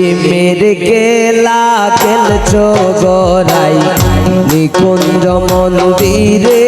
প্রেমের গেলা খেলছ গরাই নিকুঞ্জ মন্দিরে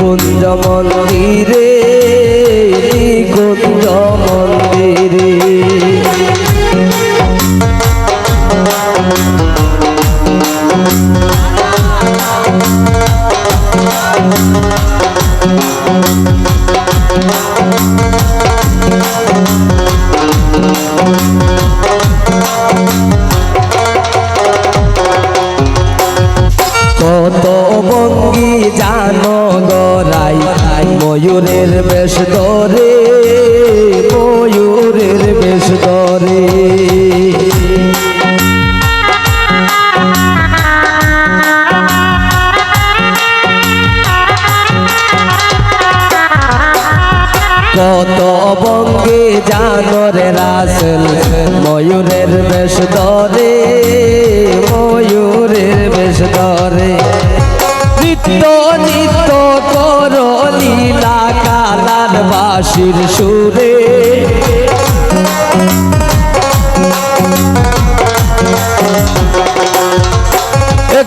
নিকুঞ্জ মন্দিরে নিকুঞ্জ মন্দিরে ময়ূরের বেশ ধরে ময়ূরের বেশ ধরে কত বঙ্গে জানর রাসেল ময়ূরের বেশ ধরে বাসির সুরে।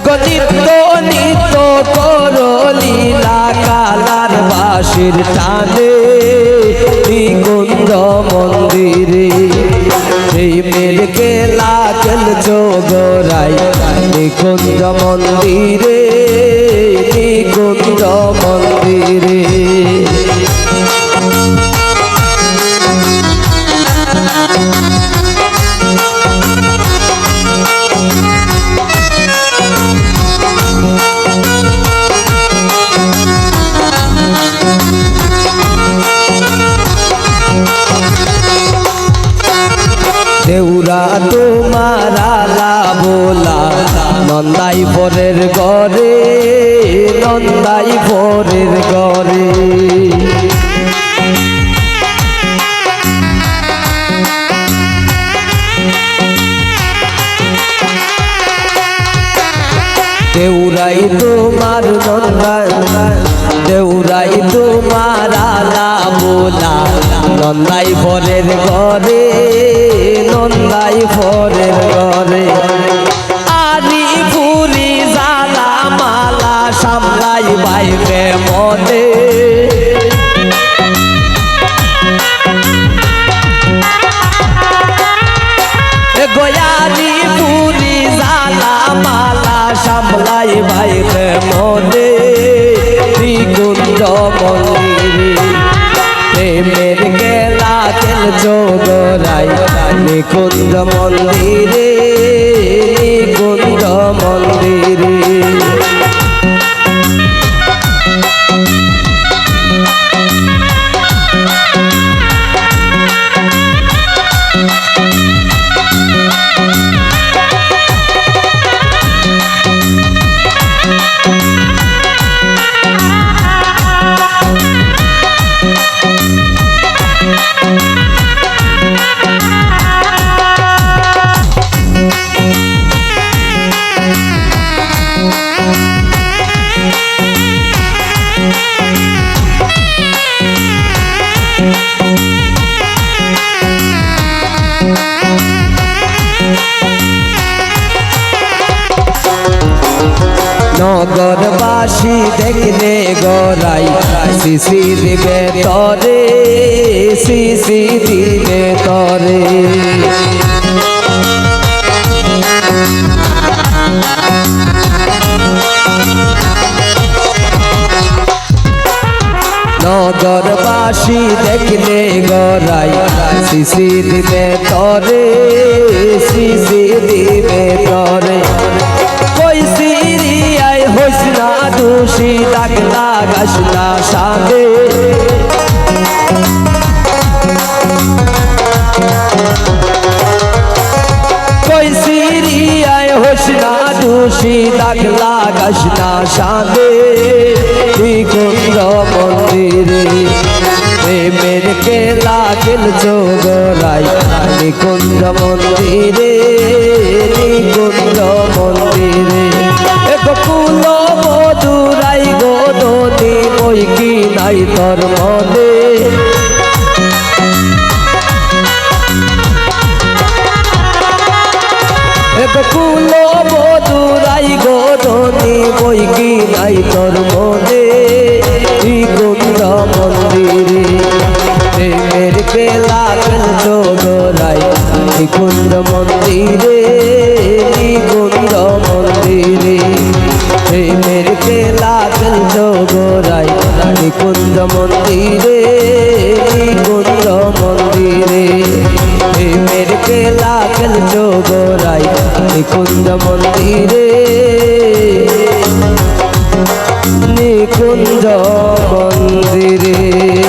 গো নিত্য নিত্য কর লীলা কালার টানে নিকুঞ্জ মন্দিরে প্রেমের গেলা চল গোরাই নিকুঞ্জ মন্দিরে। মন্দিরে নন্দাই পরের গরে দেউরাই তোমার দেউরাই তোমার আলা বোলা। নন্দাই পরের ঘরে নন্দাই পরের ঘরে। মালা সামলাই বাইরে মনে শ্রীকুঞ্জ মন্দিরে। প্রেমের গেলা তেল চোদরাই নিকুন্দ মন্দিরে নিকুন্দ মন্দিরে। নগর বা বাসি দেখলে গড়াই। শিশি দিবে তরে শিশি দিবে তরে নগরবাসী দেখলে গড়াই। শিশি দিবে তরে, শিশি দিবে তরে। কই সিরিয়ায় হইস না দোষী, ডাক লাগাস না সাদে কই সিরিয়ায় হইস না দোষী, ডাক লাগাস না সাদে নিকুঞ্জ মন্দিরে প্রেমের কেলা খেলছো গোরাই নিকুঞ্জ মন্দিরে নিকুঞ্জ মন্দিরে। এক ফুল মধুরাই গোদনি মই কি নাই তোর মনে? এক ফুল মধুরাই গোদনি মই কি নাই তোর মনে? প্রেমের লাগল খেলছো গোরাই নিকুঞ্জ মন্দিরে। নিকুঞ্জ মন্দিরে।